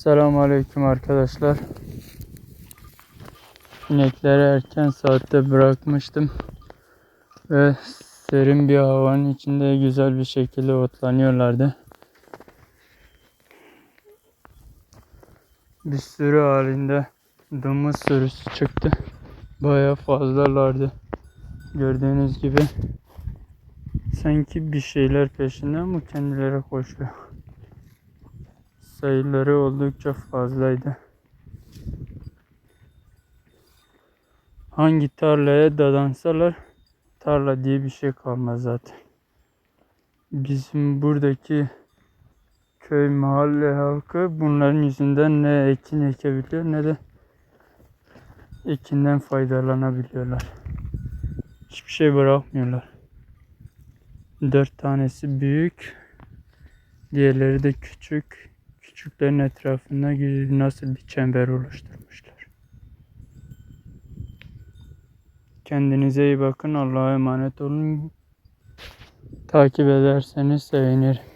Selamünaleyküm arkadaşlar. İnekleri erken saatte bırakmıştım ve serin bir havanın içinde güzel bir şekilde otlanıyorlardı. Bir sürü halinde domuz sürüsü çıktı. Baya fazlalardı. Gördüğünüz gibi sanki bir şeyler peşinde ama kendileri koşuyor sayıları oldukça fazlaydı. Hangi tarlaya dadansalar tarla diye bir şey kalmaz zaten. Bizim buradaki köy mahalle halkı bunların yüzünden ne ekin ekebiliyor ne de ekinden faydalanabiliyorlar. Hiçbir şey bırakmıyorlar. Dört tanesi büyük, diğerleri de küçük küçüklerin etrafında nasıl bir çember oluşturmuşlar. Kendinize iyi bakın. Allah'a emanet olun. Takip ederseniz sevinirim.